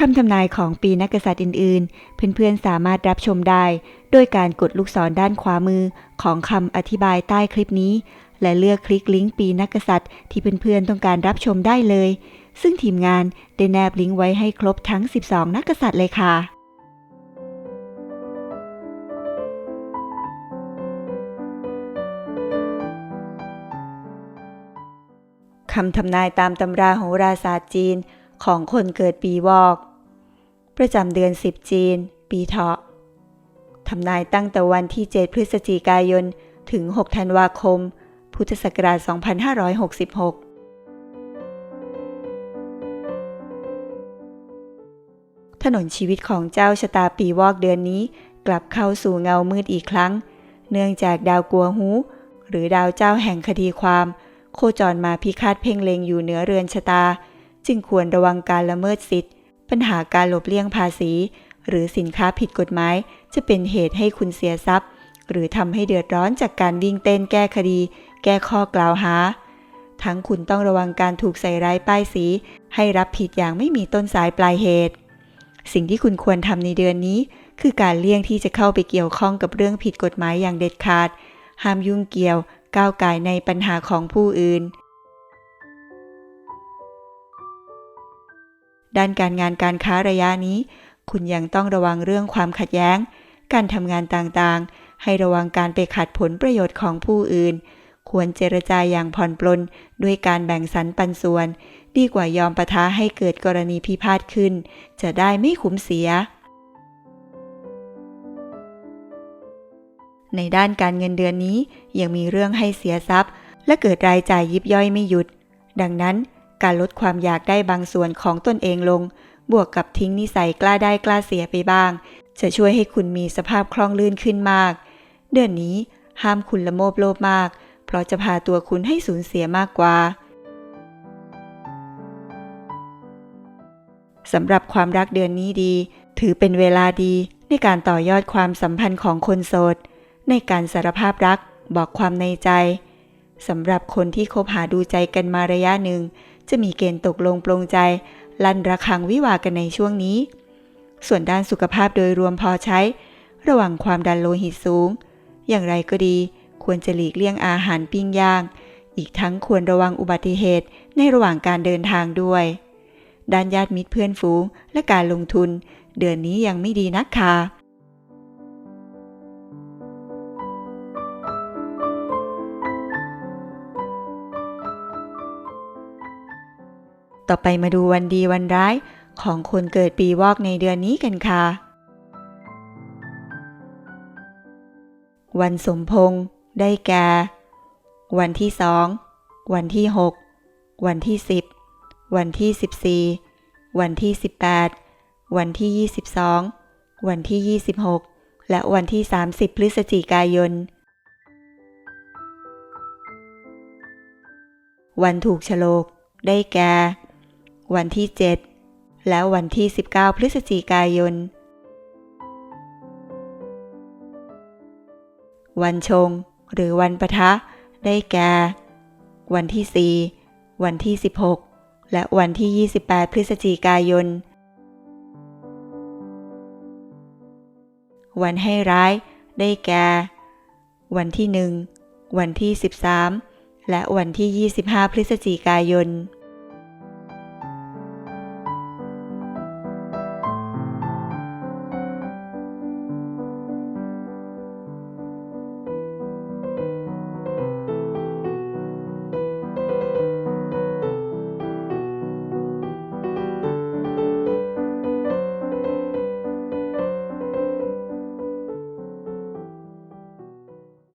คำทำนายของปีนักกษัตริย์อื่น ๆ เพื่อนๆ สามารถรับชมได้ โดยการกดลูกศรด้านขวามือของคำอธิบายใต้คลิปนี้ และเลือกคลิกลิงก์ปีนักกษัตริย์ที่เพื่อนๆ ต้องการรับชมได้เลย ซึ่งทีมงานได้แนบลิงก์ไว้ให้ครบทั้ง 12 นักกษัตริย์เลยค่ะคำทำนายตามตำราโหราศาสตร์จีน ของคนเกิดปีวอก ประจำเดือน10จีน ปีเถาะทำนายตั้งแต่วันที่ 7 พฤศจิกายน ถึง 6 ธันวาคม พุทธศักราช 2566ถนนชีวิตของเจ้าชะตาปีวอกเดือนนี้ กลับเข้าสู่เงามืดอีกครั้ง เนื่องจากดาวกัวหูหรือดาวเจ้าแห่งคดีความ โคจรมาพิฆาตเพ่งเล็งอยู่เหนือเรือนชะตา จึงควรระวังการละเมิดสิทธิ์ ปัญหาการหลบเลี่ยงภาษี หรือสินค้าผิดกฎหมาย จะเป็นเหตุให้คุณเสียทรัพย์ หรือทำให้เดือดร้อนจากการวิ่งเต้นแก้คดี แก้ข้อกล่าวหา ทั้งคุณต้องระวังการถูกใส่ร้ายป้ายสี ให้รับผิดอย่างไม่มีต้นสายปลายเหตุ สิ่งที่คุณควรทำในเดือนนี้ คือการเลี่ยงที่จะเข้าไปเกี่ยวข้องกับเรื่องผิดกฎหมายอย่างเด็ดขาด ห้ามยุ่งเกี่ยว ก้าวไก่ในปัญหาของผู้อื่น ด้านการงานการค้าระยะนี้ คุณยังต้องระวังเรื่องความขัดแย้ง การทำงานต่างๆ ให้ระวังการไปขัดผลประโยชน์ของผู้อื่น ควรเจรจาอย่างผ่อนปลนด้วยการแบ่งสรรปันส่วน ดีกว่ายอมปะทะให้เกิดกรณีพิพาทขึ้น จะได้ไม่คุ้มเสีย ในด้านการเงินเดือนนี้ยังมีเรื่องให้เสียทรัพย์ และเกิดรายจ่ายยิบย่อยไม่หยุด ดังนั้น การลดความอยากได้บางส่วนของตนเองลง บวกกับทิ้งนิสัยกล้าได้กล้าเสียไปบ้าง จะช่วยให้คุณมีสภาพคล่องลื่นขึ้นมาก เดือนนี้ห้ามคุณละโมบโลภมาก เพราะจะพาตัวคุณให้สูญเสียมากกว่าสำหรับความรักเดือนนี้ดี ถือเป็นเวลาดีในการต่อยอดความสัมพันธ์ของคนโสด ในการสารภาพรักบอกความในใจสำหรับคนที่คบหาดูใจกันมาระยะหนึ่ง จะมีเกณฑ์ตกลงปลงใจ ลั่นระฆังวิวากันในช่วงนี้ ส่วนด้านสุขภาพโดยรวมพอใช้ ระว่างความดันโลหิตสูง อย่างไรก็ดี ควรจะหลีกเลี่ยงอาหารปิ้งย่าง อีกทั้งควรระวังอุบัติเหตุในระหว่างการเดินทางด้วย ด้านญาติมิตรเพื่อนฝูงและการลงทุน เดือนนี้ยังไม่ดีนักค่ะ ต่อไปมาดูวันดีวันร้ายของคนเกิดปีวอกในเดือนนี้กันค่ะ วันสมพงษ์ได้แก่ วันที่สอง วันที่หกวันที่สิบวันที่สิบสี่วันที่สิบแปดวันที่ยี่สิบสองวันที่ยี่สิบหกและวันที่สามสิบพฤศจิกายน วันถูกฉลก ได้แก่ วันที่ 7 และวันที่ 19 พฤศจิกายน วันชง หรือวันปะทะ ได้แก่ วันที่ 4 วันที่ 16 และวันที่ 28 พฤศจิกายน วันให้ร้าย ได้แก่ วันที่ 1 วันที่ 13 และวันที่ 25 พฤศจิกายน